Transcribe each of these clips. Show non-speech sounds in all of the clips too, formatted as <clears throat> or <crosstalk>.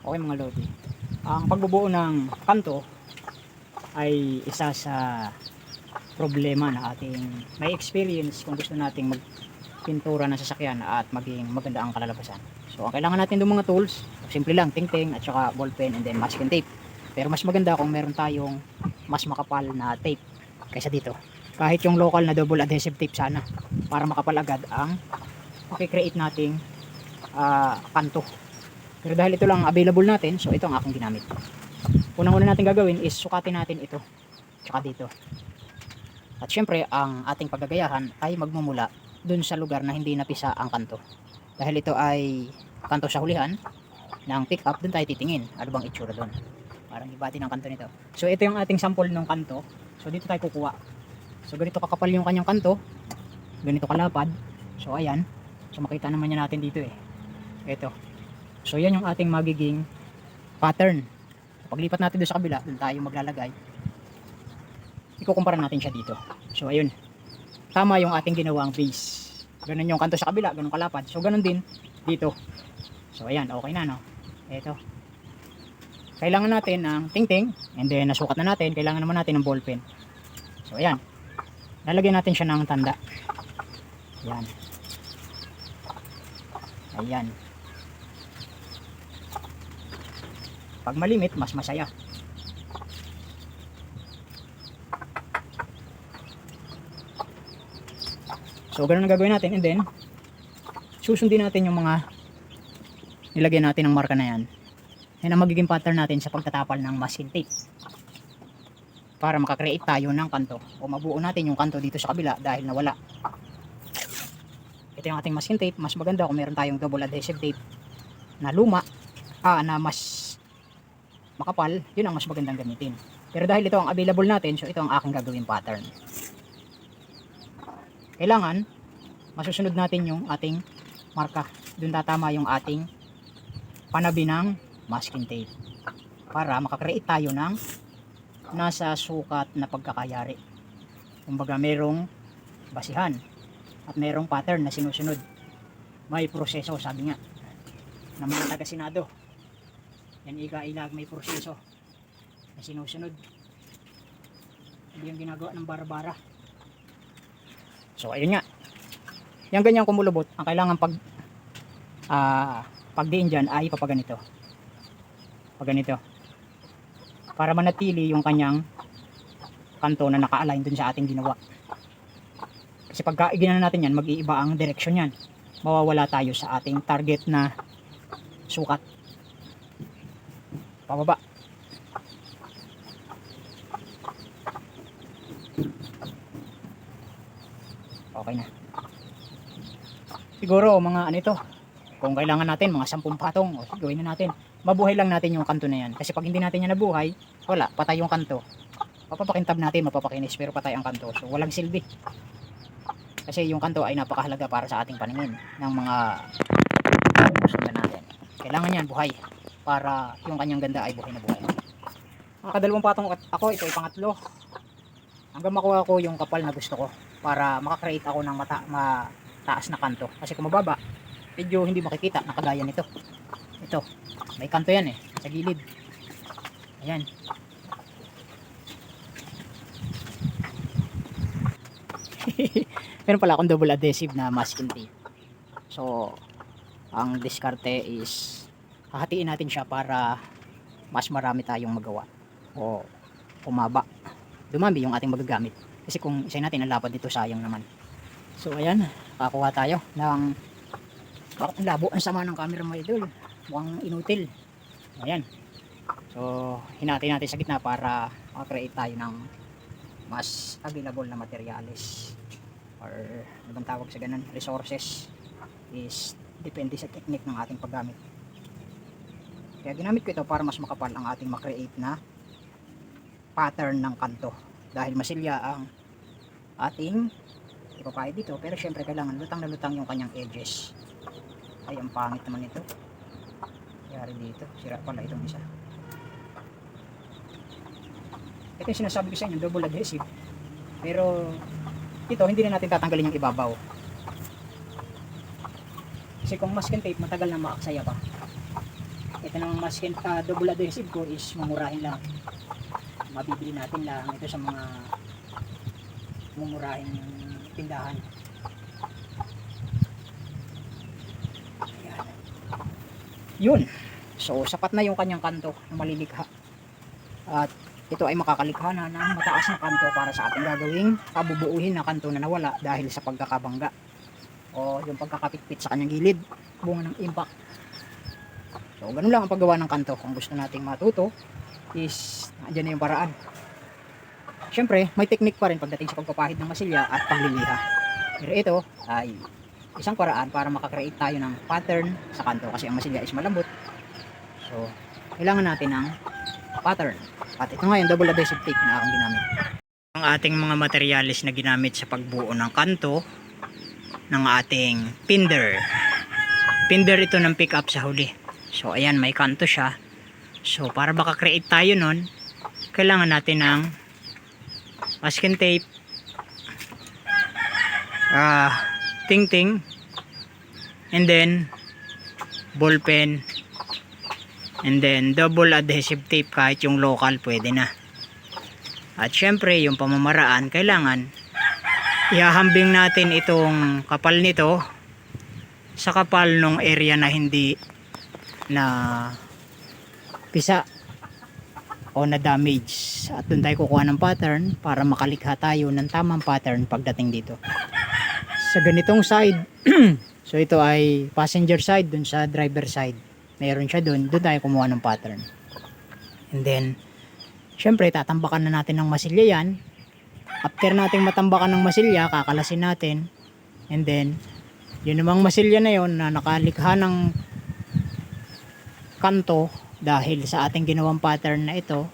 Okay mga lodi. Ang pagbubuo ng kanto ay isa sa problema na ating may experience kung gusto nating magpintura ng sasakyan at maging maganda ang kalalabasan. So ang kailangan natin ng mga tools, simple lang, tingting at saka ballpen and then masking tape. Pero mas maganda kung meron tayong mas makapal na tape kaysa dito. Kahit yung local na double adhesive tape sana para makapal agad ang makikreate nating ah, kanto. Pero dahil ito lang ang available natin, so ito ang aking ginamit. Unang-una natin gagawin is sukatin natin ito. Tsaka dito. At syempre, ang ating paggagayahan ay magmumula dun sa lugar na hindi napisa ang kanto. Dahil ito ay kanto sa hulihan ng pick up, dun tayo titingin. Ano bang itsura dun? Parang iba din ang kanto nito. So ito yung ating sample ng kanto. So dito tayo kukuha. So ganito kakapal yung kanyang kanto. Ganito kalapad. So ayan. So makita naman niya natin dito eh. Ito. So yan yung ating magiging pattern. Paglipat natin doon sa kabila, doon tayo maglalagay. Ikukumpara natin siya dito. So ayun. Tama yung ating ginawang base. Ganun yung kanto sa kabila, ganun kalapad. So ganun din dito. So ayan, okay na no. Ito. Kailangan natin ng tingting and then nasukat na natin, kailangan naman natin ng ballpen. So ayan. Lalagyan natin siya ng tanda. Ayan. Ayan. Pag malimit, mas masaya. So, ganun ang gagawin natin. And then, susundin natin yung mga nilagyan natin ng marka na yan. Yan ang magiging pattern natin sa pagtatapal ng masking tape. Para makakreate tayo ng kanto. O mabuo natin yung kanto dito sa kabila dahil nawala. Ito yung ating masking tape. Mas maganda kung meron tayong double adhesive tape na luma. Ah, na mas makapal. Yun ang mas magandang gamitin. Pero dahil ito ang available natin, so ito ang aking gagawin pattern. Kailangan, masusunod natin yung ating marka. Doon tatama yung ating panabi ng masking tape. Para makakreate tayo ng nasa sukat na pagkakayari. Kumbaga merong basihan at merong pattern na sinusunod. May proseso, sabi nga, ng mga taga-senado. Yan iga-ilag may proseso na sinusunod. Hindi yung ginagawa ng bara-bara. So ayun nga. Yung ganyang kumulubot, ang kailangan pag ah pagdiin dyan ay papaganito. Paganito. Para manatili yung kanyang kanto na naka-align dun sa ating ginawa. Kasi pagka ginana natin yan, mag-iiba ang direksyon yan. Mawawala tayo sa ating target na sukat. Pababa. Okay na. Siguro mga ano ito, kung kailangan natin mga 10 patong, o gawin na natin. Mabuhay lang natin yung kanto na yan. Kasi pag hindi natin yan nabuhay, wala, patay yung kanto. Mapapakintab natin, mapapakinis, pero patay ang kanto. So walang silbi. Kasi yung kanto ay napakahalaga para sa ating paningin ng mga natin. Kailangan yan buhay para yung kanyang ganda ay buhay na buhay. Mga kadalawang patong ako, ito ay pangatlo. Hanggang makuha ko yung kapal na gusto ko para makakreate ako ng mata, mataas na kanto. Kasi kung mababa, medyo hindi makikita na kagaya nito. Ito, may kanto yan eh, sa gilid. Ayan. <laughs> Meron pala akong double adhesive na masking tape. So, ang diskarte is hahatiin natin siya para mas marami tayong magawa o umaba dumami yung ating magagamit. Kasi kung isa natin ang lapad dito sayang naman. So ayan. Kakuha tayo ng bakit labo ang sama ng camera mo idol. Mukhang inutil. Ayan. So hinati natin sa gitna para makakreate tayo ng mas available na materials or ano bang tawag sa ganun? Resources is depende sa technique ng ating paggamit kaya ginamit ko ito para mas makapal ang ating makreate na pattern ng kanto. Dahil masilya ang ating ipapahid dito. Pero syempre kailangan lutang na lutang yung kanyang edges. Ay, ang pangit naman ito. Yari dito. Sira pala itong isa. Ito yung sinasabi ko sa inyo, double adhesive. Pero ito, hindi na natin tatanggalin yung ibabaw. Kasi kung masking tape, matagal na maaksaya pa. Ito namang maskin ka double adhesive ko is mamurahin lang. Mabibili natin lang ito sa mga mumurahin tindahan. Ayan. yun. So sapat na yung kanyang kanto malilikha. At ito ay makakalikha na ng mataas na kanto para sa ating gagawing kabubuuhin na kanto na nawala dahil sa pagkakabangga. O yung pagkakapitpit sa kanyang gilid bunga ng impact so ganun lang ang paggawa ng kanto. Kung gusto nating matuto is andyan na yung paraan. Syempre may technique pa rin pagdating sa pagpapahid ng masilya at pagliliha pero ito ay isang paraan para makakreate tayo ng pattern sa kanto kasi ang masilya is malambot. So kailangan natin ng pattern. At ito nga yung double adhesive tape na akong ginamit. Ang ating mga materialis na ginamit sa pagbuo ng kanto ng ating pinder. Pinder ito ng pick up sa huli so ayan may kanto siya. So para makakreate tayo nun kailangan natin ng masking tape. Ah ting ting and then ball pen. And then double adhesive tape kahit yung local pwede na. At syempre yung pamamaraan kailangan ihahambing natin itong kapal nito sa kapal ng area na hindi na pisa o na damage. At doon tayo kukuha ng pattern para makalikha tayo ng tamang pattern pagdating dito. Sa ganitong side <clears throat> so ito ay passenger side dun sa driver side. Meron siya dun doon tayo kumuha ng pattern. And then syempre tatambakan na natin ng masilya yan. After nating matambakan ng masilya kakalasin natin. And then yun namang masilya na yon na nakalikha ng kanto dahil sa ating ginawang pattern na ito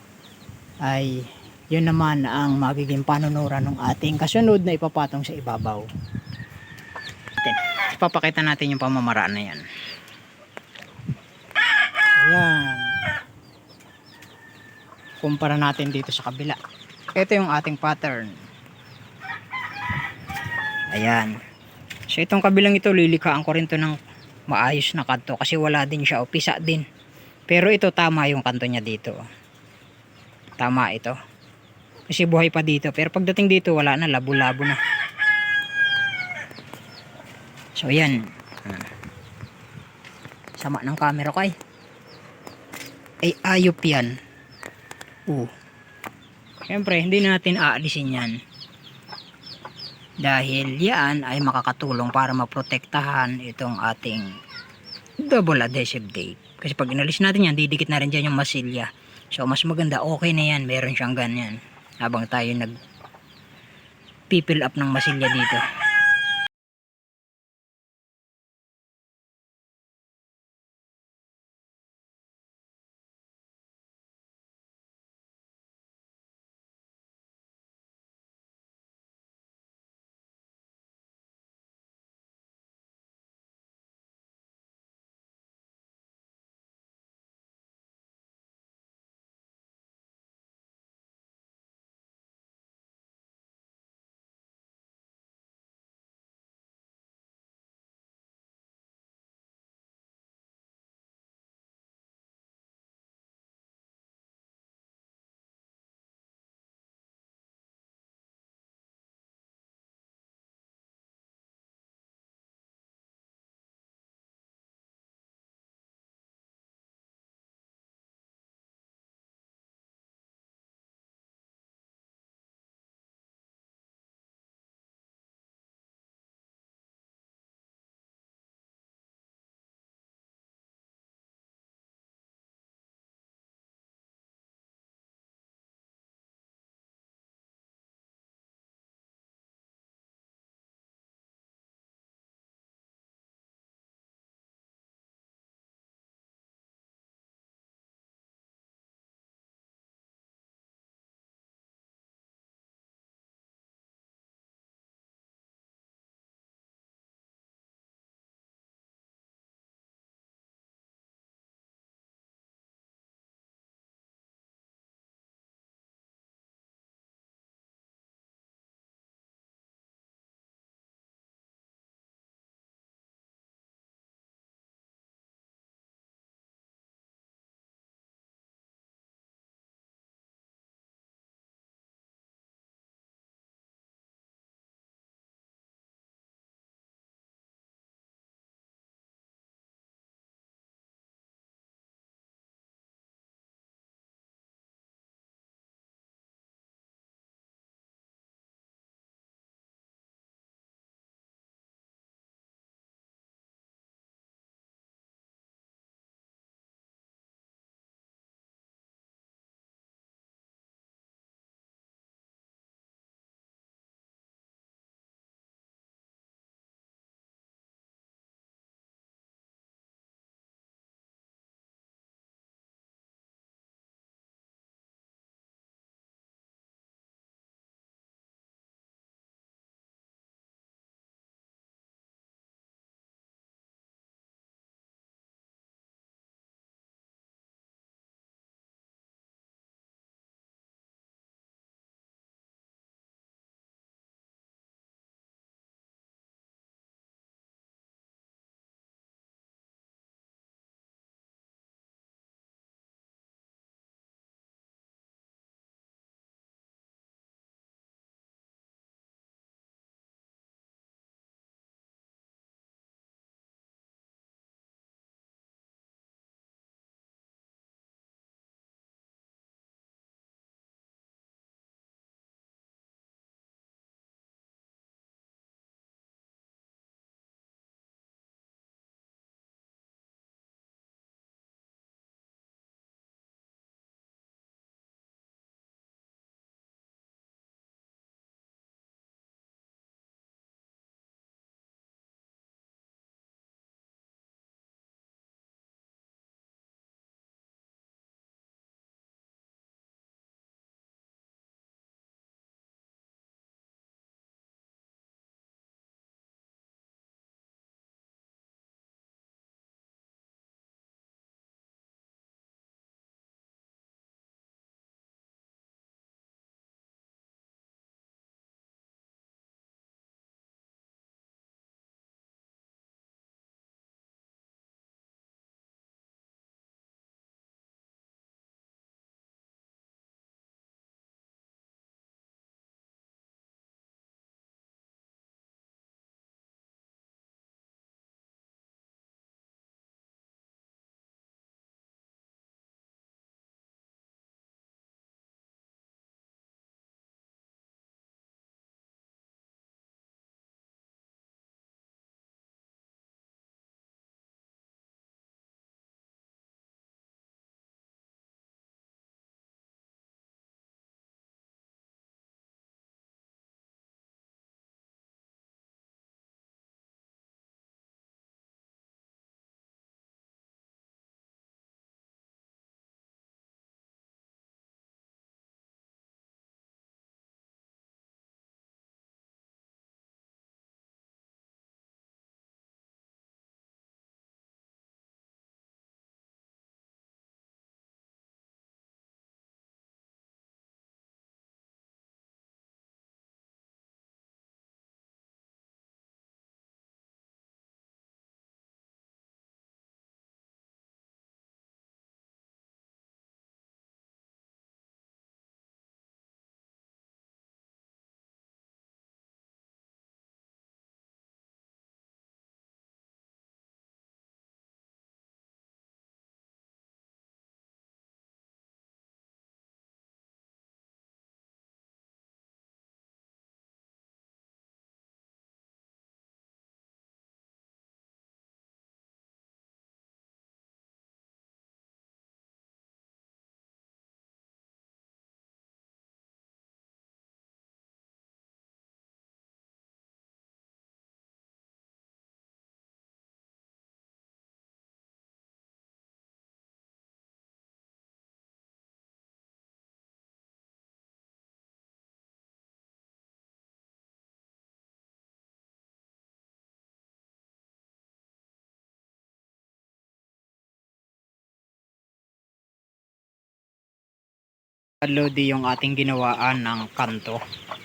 ay yun naman ang magiging panunuran ng ating kasunod na ipapatong sa ibabaw. Ipapakita natin yung pamamaraan na yan. Ayan. Kumpara natin dito sa kabila. Ito yung ating pattern. Ayan. So itong kabilang ito lilikhaan ko rin to ng maayos na kanto kasi wala din siya o pisa din pero ito tama yung kanto niya dito. Tama ito. Kasi buhay pa dito. Pero pagdating dito wala na. Labo labo na. So yan. Ah. sama ng camera ko ay. Ay ayop yan. Uh Siyempre, hindi natin aalisin yan. Dahil yan ay makakatulong para maprotektahan itong ating double adhesive tape. Kasi pag inalis natin yan, didikit na rin dyan yung masilya. So, mas maganda, okay na yan. Meron siyang ganyan. Habang tayo nag pipil up ng masilya dito. Lodi yung ating ginawaan ng kanto.